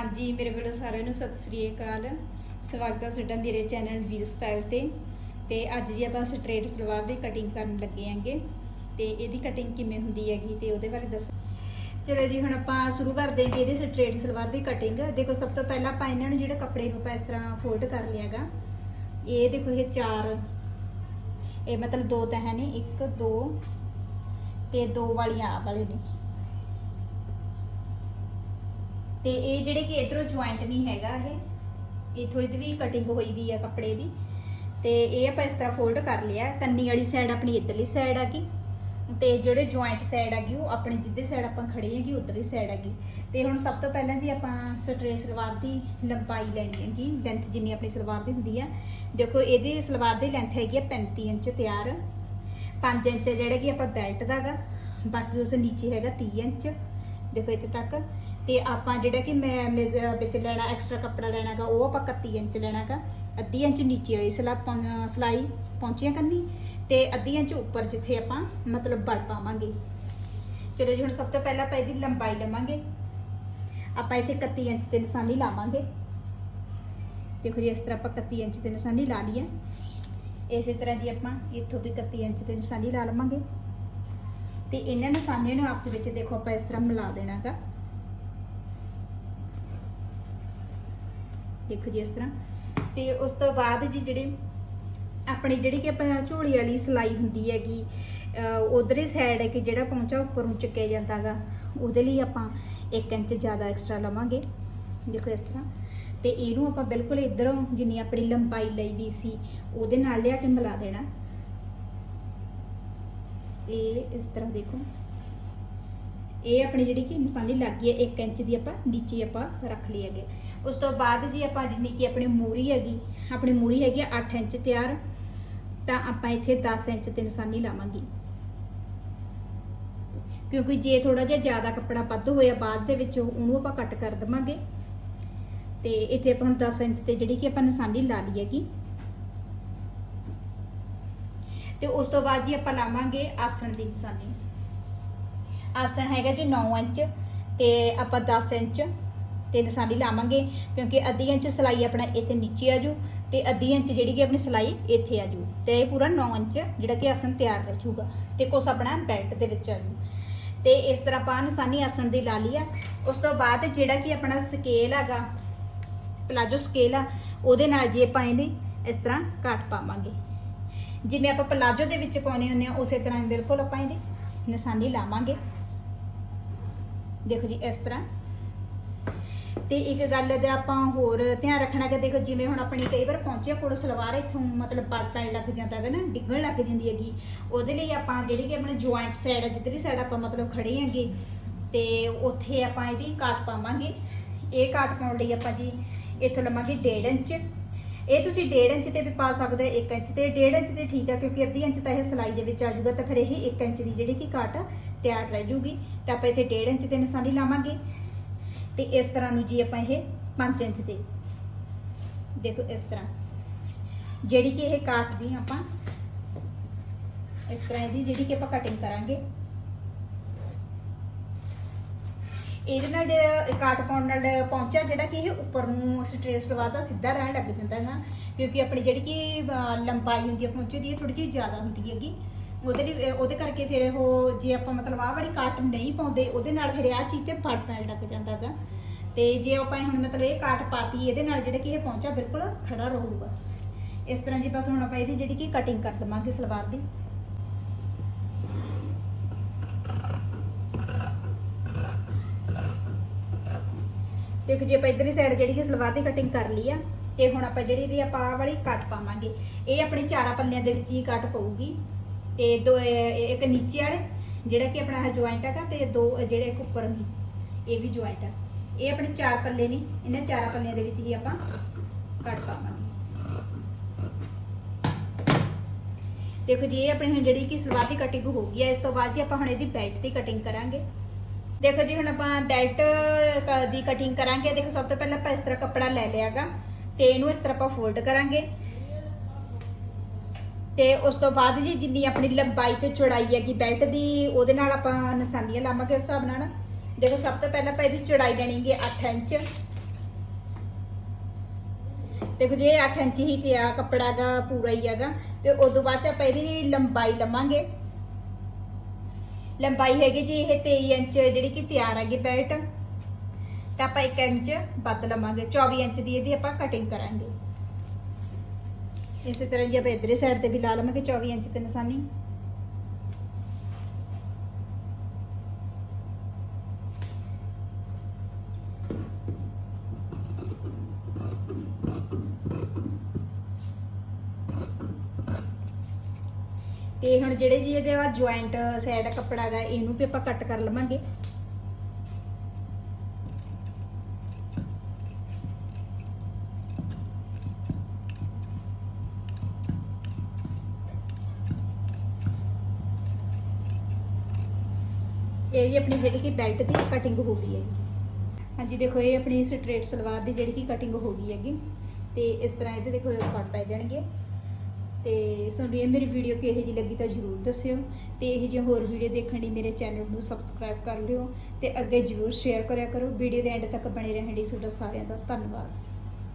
ਹਾਂਜੀ, ਮੇਰੇ ਵੱਲੋਂ ਸਾਰਿਆਂ ਨੂੰ ਸਤਿ ਸ੍ਰੀ ਅਕਾਲ। ਸਵਾਗਤ ਹੈ ਤੁਹਾਡਾ ਮੇਰੇ ਚੈਨਲ ਵੀਰ ਸਟਾਈਲ ਤੇ। ਤੇ ਅੱਜ ਜੀ ਆਪਾਂ ਸਟ੍ਰੇਟ ਸਲਵਾਰ ਦੀ ਕਟਿੰਗ ਕਰਨ ਲੱਗੇ ਆਂਗੇ ਤੇ ਇਹਦੀ ਕਟਿੰਗ ਕਿਵੇਂ ਹੁੰਦੀ ਹੈਗੀ ਤੇ ਉਹਦੇ ਬਾਰੇ ਦੱਸ। ਚਲੋ ਜੀ, ਹੁਣ ਆਪਾਂ ਸ਼ੁਰੂ ਕਰਦੇ ਹਾਂ ਇਹਦੀ ਸਟ੍ਰੇਟ ਸਲਵਾਰ ਦੀ ਕਟਿੰਗ ਦੇਖੋ, ਸਭ ਤੋਂ ਪਹਿਲਾਂ ਆਪਾਂ ਇਹਨਾਂ ਨੂੰ ਜਿਹੜੇ ਕੱਪੜੇ ਨੂੰ ਆਪਾਂ ਇਸ ਤਰ੍ਹਾਂ ਫੋਲਡ ਕਰ ਲਿਆਗਾ ਇਹ ਦੇਖੋ ਇਹ ਚਾਰ। ਇਹ ਮਤਲਬ ਦੋ ਤਹਾਂ ਨੇ, ਇੱਕ, ਦੋ ਤੇ ਦੋ ਵਾਲੀਆਂ ਆਹ ਵਾਲੇ ਨੇ। ਤੇ ਇਹ ਜਿਹੜੇ ਕਿ ਇਧਰੋਂ ਜੁਆਇੰਟ ਨਹੀਂ ਹੈਗਾ ਇਹ, ਇਥੋਂ ਇਹਦੀ ਵੀ ਕਟਿੰਗ ਹੋਈ ਵੀ ਆ ਕੱਪੜੇ ਦੀ। ਤੇ ਇਹ ਆਪਾਂ ਇਸ ਤਰ੍ਹਾਂ ਫੋਲਡ ਕਰ ਲਿਆ। ਕੰਨੀ ਵਾਲੀ ਸਾਈਡ ਆਪਣੀ ਇਧਰਲੀ ਸਾਈਡ ਆ ਗਈ। ਤੇ ਜਿਹੜੇ ਜੁਆਇੰਟ ਸਾਈਡ ਆ ਗਈ, ਉਹ ਆਪਣੀ ਜਿੱਦੇ ਸਾਈਡ ਆਪਾਂ ਖੜੇ ਹੈਗੀ ਉਧਰਲੀ ਸਾਈਡ ਹੈਗੀ ਗਈ। ਤੇ ਹੁਣ ਸਭ ਤੋਂ ਪਹਿਲਾਂ ਜੀ ਆਪਾਂ ਸਟ੍ਰੇਟ ਸਲਵਾਰ ਦੀ ਲੰਬਾਈ ਲੈਣੀ ਹੈਗੀ ਲੈਂਥ ਜਿੰਨੀ ਆਪਣੀ ਸਲਵਾਰ ਦੀ ਹੁੰਦੀ ਆ। ਦੇਖੋ, ਇਹਦੀ ਸਲਵਾਰ ਦੀ ਲੈਂਥ ਹੈਗੀ ਆ 35 ਇੰਚ ਤਿਆਰ। 5 ਇੰਚ ਜਿਹੜਾ ਕਿ ਆਪਾਂ ਬੈਲਟ ਦਾਗਾ ਬਾਕੀ ਉਸ ਤੋਂ ਨੀਚੇ ਹੈਗਾ 30 ਇੰਚ। ਦੇਖੋ ਇੱਥੇ ਤੱਕ। ਤੇ ਆਪਾਂ ਜਿਹੜਾ ਕਿ ਮੈਂ ਮੇਜ਼- ਵਿੱਚ ਲੈਣਾ ਐਕਸਟਰਾ ਕੱਪੜਾ ਲੈਣਾਗਾ ਉਹ ਆਪਾਂ 31 ਇੰਚ ਲੈਣਾਗਾ ਅੱਧੀ ਇੰਚ ਨੀਚੇ ਵਾਲੀ ਸਲਾ ਪੌਂ- ਸਲਾਈ ਪਹੁੰਚੀਆਂ ਕਰਨੀ ਤੇ ਅੱਧੀ ਇੰਚ ਉੱਪਰ ਜਿੱਥੇ ਆਪਾਂ ਮਤਲਬ ਬੜ ਪਾਵਾਂਗੇ। ਚਲੋ ਜੀ, ਹੁਣ ਸਭ ਤੋਂ ਪਹਿਲਾਂ ਆਪਾਂ ਇਹਦੀ ਲੰਬਾਈ ਲਵਾਂਗੇ। ਆਪਾਂ ਇੱਥੇ 31 ਇੰਚ ਤੇ ਨਿਸ਼ਾਨੀ ਲਾਵਾਂਗੇ। ਦੇਖੋ ਜੀ, ਇਸ ਤਰ੍ਹਾਂ ਆਪਾਂ 31 ਇੰਚ ਤੇ ਨਿਸ਼ਾਨੀ ਲਾ ਲਈ ਹੈ ਇਸੇ ਤਰ੍ਹਾਂ ਜੀ ਆਪਾਂ ਇੱਥੋਂ ਵੀ 31 ਇੰਚ ਤੇ ਨਿਸ਼ਾਨੀ ਲਾ ਲਵਾਂਗੇ। ਤੇ ਇਹਨਾਂ ਨਿਸ਼ਾਨੀਆਂ ਨੂੰ ਆਪਸ ਵਿੱਚ ਦੇਖੋ ਆਪਾਂ ਇਸ ਤਰ੍ਹਾਂ ਮਿਲਾ ਦੇਣਾਗਾ ਦੇਖੋ ਜੀ ਇਸ ਤਰ੍ਹਾਂ। ਤੇ ਉਸ ਤੋਂ ਬਾਅਦ ਜੀ ਜਿਹੜੇ ਆਪਣੀ ਜਿਹੜੀ ਕਿ ਆਪਾਂ ਝੋਲੀ ਵਾਲੀ ਸਲਾਈ ਹੁੰਦੀ ਹੈਗੀ ਉਧਰੇ ਸਾਈਡ ਹੈ ਕਿ ਜਿਹੜਾ ਪਹੁੰਚਾ ਉੱਪਰ ਨੂੰ ਚੱਕਿਆ ਜਾਂਦਾਗਾ ਉਹਦੇ ਲਈ ਆਪਾਂ 1 ਇੰਚ ਜ਼ਿਆਦਾ ਐਕਸਟਰਾ ਲਵਾਂਗੇ। ਦੇਖੋ ਇਸ ਤਰ੍ਹਾਂ। ਤੇ ਇਹਨੂੰ ਆਪਾਂ ਬਿਲਕੁਲ ਇਧਰੋਂ ਜਿੰਨੀ ਆਪਣੀ ਲੰਬਾਈ ਲਈ ਵੀ ਸੀ, ਉਹਦੇ ਨਾਲ ਲਿਆ ਕੇ ਮਿਲਾ ਦੇਣਾ। ਇਹ ਇਸ ਤਰ੍ਹਾਂ ਦੇਖੋ। ਇਹ ਆਪਣੀ ਜਿਹੜੀ ਕਿ ਨਿਸ਼ਾਨੀ ਲੱਗ ਗਈ ਹੈ 1 ਇੰਚ ਦੀ ਆਪਾਂ ਨੀਚੇ ਆਪਾਂ ਰੱਖ ਲਈ ਹੈਗੇ। ਉਸ ਤੋਂ ਬਾਅਦ ਜੀ ਆਪਾਂ ਜਿੰਨੀ ਕਿ ਆਪਣੀ ਮੂਰੀ ਹੈਗੀ, ਆਪਣੀ ਮੂਰੀ ਹੈਗੀ 8 ਇੰਚ ਤਿਆਰ, ਤਾਂ ਆਪਾਂ ਇੱਥੇ 10 ਇੰਚ ਤੇ ਨਿਸ਼ਾਨੀ ਲਾਵਾਂਗੇ। ਕਿਉਂਕਿ ਜੇ ਥੋੜਾ ਜਿਹਾ ਜ਼ਿਆਦਾ ਕੱਪੜਾ ਵੱਧ ਹੋਇਆ ਬਾਅਦ ਦੇ ਵਿੱਚ, ਉਹਨੂੰ ਆਪਾਂ ਕੱਟ ਕਰ ਦਵਾਂਗੇ। ਤੇ ਇੱਥੇ ਆਪਾਂ ਹੁਣ 10 ਇੰਚ ਤੇ ਜਿਹੜੀ ਕਿ ਆਪਾਂ ਨਿਸ਼ਾਨੀ ਲਾ ਲਈ ਹੈਗੀ। ਤੇ ਉਸ ਤੋਂ ਬਾਅਦ ਜੀ ਆਪਾਂ ਲਾਵਾਂਗੇ ਆਸਣ ਦੀ ਨਿਸ਼ਾਨੀ ਆਸਣ ਹੈਗਾ ਜੀ 9 ਇੰਚ ਤੇ ਆਪਾਂ 10 ਇੰਚ ਤੇ ਨਿਸ਼ਾਨੀ ਲਾਵਾਂਗੇ, ਕਿਉਂਕਿ ਅੱਧੀ ਇੰਚ ਸਲਾਈ ਆਪਣਾ ਇੱਥੇ ਨੀਚੇ ਆ ਜੂ ਤੇ ਅੱਧੀ ਇੰਚ ਜਿਹੜੀ ਕਿ ਆਪਣੀ ਸਲਾਈ ਇੱਥੇ ਆ ਜੂ ਤੇ ਇਹ ਪੂਰਾ 9 ਇੰਚ ਜਿਹੜਾ ਕਿ ਆਸਣ ਤਿਆਰ ਰਹਿ ਜੂਗਾ ਤੇ ਕੁਛ ਆਪਣਾ ਬੈਲਟ ਦੇ ਵਿੱਚ ਆ ਜੂ। ਤੇ ਇਸ ਤਰ੍ਹਾਂ ਆਪਾਂ ਨਿਸ਼ਾਨੀ ਆਸਣ ਦੀ ਲਾ ਲਈ ਆ। ਉਸ ਤੋਂ ਬਾਅਦ ਜਿਹੜਾ ਕਿ ਆਪਣਾ ਸਕੇਲ ਹੈਗਾ ਪਲਾਜੋ ਸਕੇਲ ਆ, ਉਹਦੇ ਨਾਲ ਜੇ ਆਪਾਂ ਇਹਦੀ ਇਸ ਤਰ੍ਹਾਂ ਕੱਟ ਪਾਵਾਂਗੇ। ਜਿਵੇਂ ਆਪਾਂ ਪਲਾਜੋ ਦੇ ਵਿੱਚ ਪਾਉਨੇ ਹੁੰਦੇ ਆ, ਉਸੇ ਤਰ੍ਹਾਂ ਬਿਲਕੁਲ ਆਪਾਂ ਇਹਦੀ ਨਿਸ਼ਾਨੀ ਲਾਵਾਂਗੇ। ਦੇਖੋ ਜੀ, ਇਸ ਤਰ੍ਹਾਂ। ਤੇ ਇੱਕ ਗੱਲ ਦਾ ਆਪਾਂ ਹੋਰ ਧਿਆਨ ਰੱਖਣਾ ਕਿ ਦੇਖੋ, ਜਿਵੇਂ ਹੁਣ ਆਪਣੀ ਕਈ ਵਾਰ ਪਹੁੰਚਿਆ ਕੋਲ ਸਲਵਾਰ ਇੱਥੋਂ ਮਤਲਬ ਪੜ ਪੈਣ ਲੱਗ ਜਾਂਦਾ ਹੈਗਾ ਨਾ, ਡਿੱਗਣ ਲੱਗ ਜਾਂਦੀ ਹੈਗੀ। ਉਹਦੇ ਲਈ ਆਪਾਂ ਜਿਹੜੀ ਕਿ ਆਪਣੇ ਜੁਆਇੰਟ ਸਾਈਡ ਹੈ ਜਿੱਧਰੀ ਸਾਈਡ ਆਪਾਂ ਮਤਲਬ ਖੜੇ ਹੈਗੇ, ਤੇ ਉੱਥੇ ਆਪਾਂ ਇਹਦੀ ਕਾਟ ਪਾਵਾਂਗੇ। ਇਹ ਕਾਟ ਪਾਉਣ ਲਈ ਆਪਾਂ ਜੀ ਇੱਥੋਂ ਲਵਾਂਗੇ 1.5 ਇੰਚ। ਇਹ ਤੁਸੀਂ 1.5 ਇੰਚ ਤੇ ਵੀ ਪਾ ਸਕਦੇ ਹੋ 1 ਇੰਚ ਤੇ। 1.5 ਇੰਚ ਤੇ ਠੀਕ ਆ, ਕਿਉਂਕਿ ਅੱਧੀ ਇੰਚ ਤਾਂ ਇਹ ਸਲਾਈ ਦੇ ਵਿੱਚ ਆ ਜਾਊਗਾ, ਤਾਂ ਫਿਰ ਇਹ 1 ਇੰਚ ਦੀ ਜਿਹੜੀ ਕਿ ਕਾਟ ਤਿਆਰ ਰਹਿ ਜੂਗੀ ਤਾਂ ਆਪਾਂ ਇੱਥੇ 1.5 ਇੰਚ ਤੇ ਨਿਸ਼ਾਨੀ ਲਾਵਾਂਗੇ। ਤੇ ਇਸ ਤਰ੍ਹਾਂ ਨੂੰ ਜੀ ਆਪਾਂ ਇਹ 5 ਇੰਚ ਤੇ। ਦੇਖੋ ਇਸ ਤਰ੍ਹਾਂ। ਜਿਹੜੀ ਕਿ ਇਹ ਕਾਟ ਦੀ ਆਪਾਂ, ਇਸ ਤਰ੍ਹਾਂ ਇਹਦੀ ਜਿਹੜੀ ਕਿ ਆਪਾਂ ਕਟਿੰਗ ਕਰਾਂਗੇ। ਇਹਦੇ ਨਾਲ ਜਿਹੜਾ ਕਾਟ ਪਾਉਣ ਨਾਲ ਪਹੁੰਚਾ ਜਿਹੜਾ ਕਿ ਇਹ ਉੱਪਰ ਨੂੰ ਸਟ੍ਰੇਟ ਸਲਵਾਰ ਦਾ ਸਿੱਧਾ ਰਹਿਣ ਲੱਗ ਜਾਂਦਾ ਹੈਗਾ ਕਿਉਂਕਿ ਆਪਣੀ ਜਿਹੜੀ ਕਿ ਲੰਬਾਈ ਹੁੰਦੀ ਹੈ ਪਹੁੰਚੇ ਦੀ ਥੋੜੀ ਜਿਹੀ ਜ਼ਿਆਦਾ ਹੁੰਦੀ ਹੈਗੀ। ਉਹਦੇ ਲਈ ਉਹਦੇ ਕਰਕੇ ਫਿਰ ਉਹ ਜੇ ਆਪਾਂ ਮਤਲਬ ਆਹ ਵਾਲੀ ਕਾਟ ਨਹੀਂ ਪਾਉਂਦੇ, ਉਹਦੇ ਨਾਲ ਫਿਰ ਆਹ ਚੀਜ਼ ਤੇ ਫੜ ਪੈਣ ਲੱਗ ਜਾਂਦਾ ਹੈਗਾ ਤੇ ਜੇ ਆਪਾਂ ਹੁਣ ਮਤਲਬ ਇਹ ਕਾਟ ਪਾਤੀ, ਇਹਦੇ ਨਾਲ ਜਿਹੜਾ ਕਿ ਇਹ ਪਹੁੰਚਾ ਬਿਲਕੁਲ ਖੜਾ ਰਹੂਗਾ। ਇਸ ਤਰ੍ਹਾਂ ਜੀ ਬਸ ਹੁਣ ਆਪਾਂ ਇਹਦੀ ਜਿਹੜੀ ਕਿ ਕਟਿੰਗ ਕਰ ਦਵਾਂਗੇ ਸਲਵਾਰ ਦੀ। ਦੇਖੋ ਜੀ ਆਪਾਂ ਇਧਰਲੀ ਸਾਈਡ ਜਿਹੜੀ ਕਿ ਸਲਵਾਰ ਦੀ ਕਟਿੰਗ ਕਰ ਲਈ ਆ, ਤੇ ਹੁਣ ਆਪਾਂ ਜਿਹੜੀ ਦੀ ਆਪਾਂ ਆਹ ਵਾਲੀ ਕੱਟ ਪਾਵਾਂਗੇ, ਇਹ ਆਪਣੇ ਚਾਰਾਂ ਪੱਲਿਆਂ ਦੇ ਵਿੱਚ ਹੀ ਕੱਟ ਪਊਗੀ। ਤੇ ਦੋ ਇੱਕ ਨੀਚੇ ਵਾਲੇ, ਜਿਹੜਾ ਕਿ ਆਪਣਾ ਜੁਆਇੰਟ ਹੈਗਾ, ਤੇ ਦੋ ਜਿਹੜੇ ਇੱਕ ਉੱਪਰ ਵੀ ਇਹ ਵੀ ਜੁਆਇੰਟ ਆ। ਇਹ ਆਪਣੇ ਚਾਰ ਪੱਲੇ ਨੇ, ਇਹਨਾਂ ਚਾਰਾਂ ਪੱਲਿਆਂ ਦੇ ਵਿੱਚ ਹੀ ਆਪਾਂ ਕੱਟ ਪਾਵਾਂਗੇ। ਦੇਖੋ ਜੀ, ਇਹ ਆਪਣੀ ਹੁਣ ਜਿਹੜੀ ਕਿ ਸਲਵਾਰ ਦੀ ਕਟਿੰਗ ਹੋ ਗਈ ਹੈ ਇਸ ਤੋਂ ਬਾਅਦ ਜੀ ਆਪਾਂ ਹੁਣ ਇਹਦੀ ਬੈਲਟ ਦੀ ਕਟਿੰਗ ਕਰਾਂਗੇ। ਦੇਖੋ ਜੀ, ਹੁਣ ਆਪਾਂ ਬੈਲਟ ਦੀ ਕਟਿੰਗ ਕਰਾਂਗੇ। ਦੇਖੋ, ਸਭ ਤੋਂ ਪਹਿਲਾਂ ਆਪਾਂ ਇਸ ਤਰ੍ਹਾਂ ਕੱਪੜਾ ਲੈ ਲਿਆਗਾ ਤੇ ਇਹਨੂੰ ਇਸ ਤਰ੍ਹਾਂ ਆਪਾਂ ਫੋਲਡ ਕਰਾਂਗੇ। ਤੇ ਉਸ ਤੋਂ ਬਾਅਦ ਜੀ, ਜਿੰਨੀ ਆਪਣੀ ਲੰਬਾਈ ਤੇ ਚੌੜਾਈ ਹੈਗੀ ਬੈਲਟ ਦੀ, ਉਹਦੇ ਨਾਲ ਆਪਾਂ ਨਿਸ਼ਾਨੀਆਂ ਲਾਵਾਂਗੇ ਉਸ ਹਿਸਾਬ ਨਾਲ। ਦੇਖੋ, ਸਭ ਤੋਂ ਪਹਿਲਾਂ ਆਪਾਂ ਇਹਦੀ ਚੌੜਾਈ ਲੈਣੀਗੇ 8 ਇੰਚ। ਦੇਖੋ ਜੇ 8 ਇੰਚ ਹੀ ਤੇ ਆ ਕੱਪੜਾ ਦਾ ਪੂਰਾ ਹੀ ਹੈਗਾ। ਤੇ ਤੋਂ ਬਾਅਦ 'ਚ ਆਪਾਂ ਇਹਦੀ ਲੰਬਾਈ ਲਵਾਂਗੇ। ਲੰਬਾਈ ਹੈਗੀ ਜੀ ਇਹ 23 ਇੰਚ ਜਿਹੜੀ ਕਿ ਤਿਆਰ ਹੈਗੀ ਬੈਲਟ। ਤਾਂ ਆਪਾਂ 1 ਇੰਚ ਵੱਧ ਲਵਾਂਗੇ 24 ਇੰਚ ਦੀ ਇਹਦੀ ਆਪਾਂ ਕਟਿੰਗ ਕਰਾਂਗੇ। ਇਸੇ ਤਰ੍ਹਾਂ ਜੇ ਆਪਾਂ ਇਧਰੇ ਸਾਈਡ ਤੇ ਵੀ ਲਾ ਲਵਾਂਗੇ 24 ਇੰਚ ਤੇ ਨਿਸ਼ਾਨੀ ਤੇ ਹੁਣ ਜਿਹੜੇ ਜੀ ਇਹਦੇ ਆ ਜੁਆਇੰਟ ਸਾਈਡ ਕੱਪੜਾ ਹੈਗਾ ਇਹਨੂੰ ਵੀ ਆਪਾਂ ਕੱਟ ਕਰ ਲਵਾਂਗੇ। ਇਹ ਜੀ ਆਪਣੀ ਜਿਹੜੀ ਕਿ ਬੈਲਟ ਦੀ ਕਟਿੰਗ ਹੋ ਗਈ ਹੈਗੀ। ਹਾਂਜੀ, ਦੇਖੋ ਇਹ ਆਪਣੀ ਸਟ੍ਰੇਟ ਸਲਵਾਰ ਦੀ ਜਿਹੜੀ ਕਿ ਕਟਿੰਗ ਹੋ ਗਈ ਹੈਗੀ। ਤੇ ਇਸ ਤਰ੍ਹਾਂ ਇਹਦੇ ਦੇਖੋ ਕੱਟ ਪੈ ਜਾਣਗੇ। ਤੇ ਸਾਨੂੰ ਇਹ ਮੇਰੀ ਵੀਡੀਓ ਕਿਹੋ ਜਿਹੀ ਲੱਗੀ ਤਾਂ ਜਰੂਰ ਦੱਸਿਓ ਤੇ ਇਹ ਜਿਹੇ ਹੋਰ ਵੀਡੀਓ ਦੇਖਣ ਲਈ ਮੇਰੇ ਚੈਨਲ ਨੂੰ ਸਬਸਕ੍ਰਾਈਬ ਕਰ ਲਿਓ ਤੇ ਅੱਗੇ ਜਰੂਰ ਸ਼ੇਅਰ ਕਰਿਆ ਕਰੋ। ਵੀਡੀਓ ਦੇ ਐਂਡ ਤੱਕ ਬਣੇ ਰਹਿਣ ਲਈ ਤੁਹਾਡਾ ਸਾਰਿਆਂ ਦਾ ਧੰਨਵਾਦ।